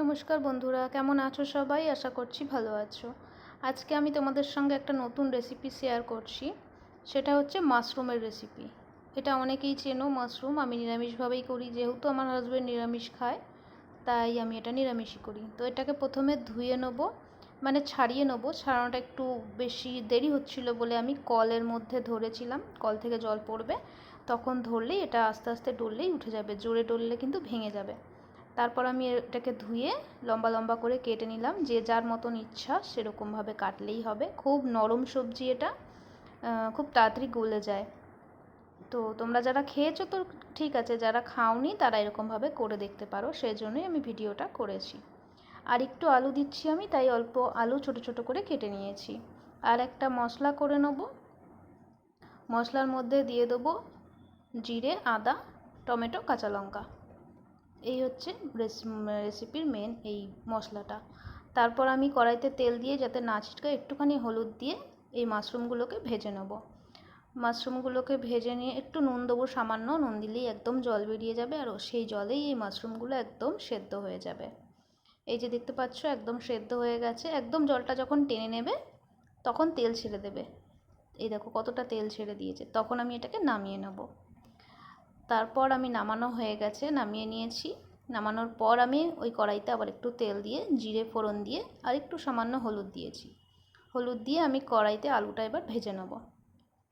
নমস্কার বন্ধুরা, কেমন আছো সবাই? আশা করছি ভালো আছো। আজকে আমি তোমাদের সঙ্গে একটা নতুন রেসিপি শেয়ার করছি। সেটা হচ্ছে মাশরুমের রেসিপি এটা অনেকেই চেনো, মাশরুম। আমি নিরামিষভাবেই করি, যেহেতু আমার হাজব্যান্ড নিরামিষ খায়, তাই আমি এটা নিরামিষই করি। তো এটাকে প্রথমে ধুয়ে নেব মানে ছাড়িয়ে নেব। ছাড়ানোটা একটু বেশি দেরি হচ্ছিল বলে আমি কলের মধ্যে ধরেছিলাম। কল থেকে জল পড়বে, তখন ধরলেই এটা আস্তে আস্তে ডললেই উঠে যাবে। জোরে ডললে কিন্তু ভেঙে যাবে। তারপর আমি এটাকে ধুয়ে লম্বা লম্বা করে কেটে নিলাম। যে যার মতন ইচ্ছা সেরকমভাবে কাটলেই হবে। খুব নরম সবজি এটা খুব তাড়াতাড়ি গলে যায়। তো তোমরা যারা খেয়েছো তো ঠিক আছে, যারা খাওনি তারা এরকমভাবে করে দেখতে পারো। সেই জন্যই আমি ভিডিওটা করেছি। আর একটু আলু দিচ্ছি আমি, তাই অল্প আলু ছোট ছোট করে কেটে নিয়েছি। আর একটা মশলা করে নেব। মশলার মধ্যে দিয়ে দেবো জিরে, আদা, টমেটো, কাঁচা লঙ্কা। এই হচ্ছে রেসিপির মেন এই মশলাটা। তারপর আমি কড়াইতে তেল দিয়ে যাতে না ছিটকে একটুখানি হলুদ দিয়ে এই মাশরুমগুলোকে ভেজে নেব। মাশরুমগুলোকে ভেজে নিয়ে একটু নুন দেবো, সামান্য নুন দিলেই একদম জল বেরিয়ে যাবে আর সেই জলেই এই মাশরুমগুলো একদম সেদ্ধ হয়ে যাবে। এই যে দেখতে পাচ্ছ, একদম সেদ্ধ হয়ে গেছে। একদম জলটা যখন টেনে নেবে, তখন তেল ছেড়ে দেবে। এই দেখো কতটা তেল ছেড়ে দিয়েছে। তখন আমি এটাকে নামিয়ে নেব। তারপর আমি নামানো হয়ে গেছে, নামিয়ে নিয়েছি। নামানোর পর আমি ওই কড়াইতে আবার একটু তেল দিয়ে, জিরে ফোড়ন দিয়ে আর একটু সামান্য হলুদ দিয়েছি। হলুদ দিয়ে আমি কড়াইতে আলুটা এবার ভেজে নেব।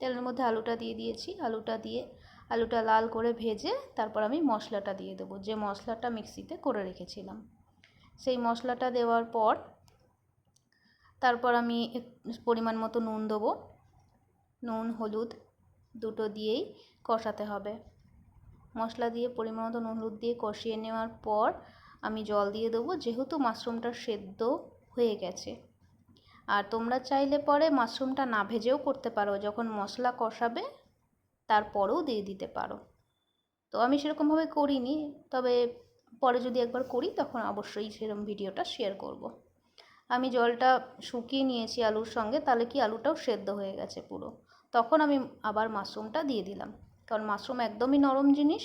তেলের মধ্যে আলুটা দিয়ে দিয়েছি। আলুটা দিয়ে আলুটা লাল করে ভেজে তারপর আমি মশলাটা দিয়ে দেবো। যে মশলাটা মিক্সিতে করে রেখেছিলাম। সেই মশলাটা দেওয়ার পর তারপর আমি পরিমাণ মতো নুন দেবো। নুন, হলুদ দুটো দিয়েই কষাতে হবে। মশলা দিয়ে পরিমাণ মতো হলুদ দিয়ে কষিয়ে নেওয়ার পর আমি জল দিয়ে দেবো। যেহেতু মাশরুমটা সেদ্ধ হয়ে গেছে। আর তোমরা চাইলে পরে মাশরুমটা না ভেজেও করতে পারো। যখন মশলা কষাবে, তারপরেও দিয়ে দিতে পারো। তো আমি সেরকমভাবে করিনি। তবে পরে যদি একবার করি, তখন অবশ্যই সেরকম ভিডিওটা শেয়ার করব। আমি জলটা শুকিয়ে নিয়েছি আলুর সঙ্গে, তাহলে কি আলুটাও সেদ্ধ হয়ে গেছে পুরো। তখন আমি আবার মাশরুমটা দিয়ে দিলাম। কারণ মাশরুম একদমই নরম জিনিস,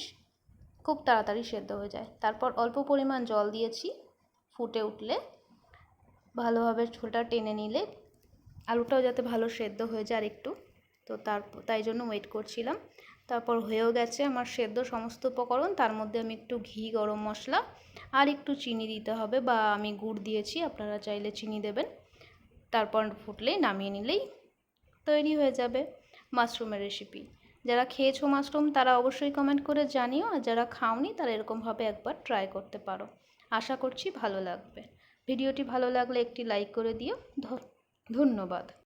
খুব তাড়াতাড়ি সেদ্ধ হয়ে যায়। তারপর অল্প পরিমাণ জল দিয়েছি, ফুটে উঠলে। ভালোভাবে ঝোলটা টেনে নিলে আলুটাও যাতে ভালো সেদ্ধ হয়ে যায় আর একটু তো তার, তাই জন্য ওয়েট করছিলাম। তারপর হয়েও গেছে আমার সেদ্ধ সমস্ত উপকরণ। তার মধ্যে আমি একটু ঘি, গরম মশলা আর একটু চিনি দিতে হবে বা আমি গুড় দিয়েছি, আপনারা চাইলে চিনি দেবেন। তারপর ফুটলেই নামিয়ে নিলেই তৈরি হয়ে যাবে মাশরুমের রেসিপি যারা খেয়েছো মাশরুম, তারা অবশ্যই কমেন্ট করে জানিও। আর যারা খাওনি, তারা এরকমভাবে একবার ট্রাই করতে পারো। আশা করছি ভালো লাগবে। ভিডিওটি ভালো লাগলে একটি লাইক করে দিও। ধন্যবাদ।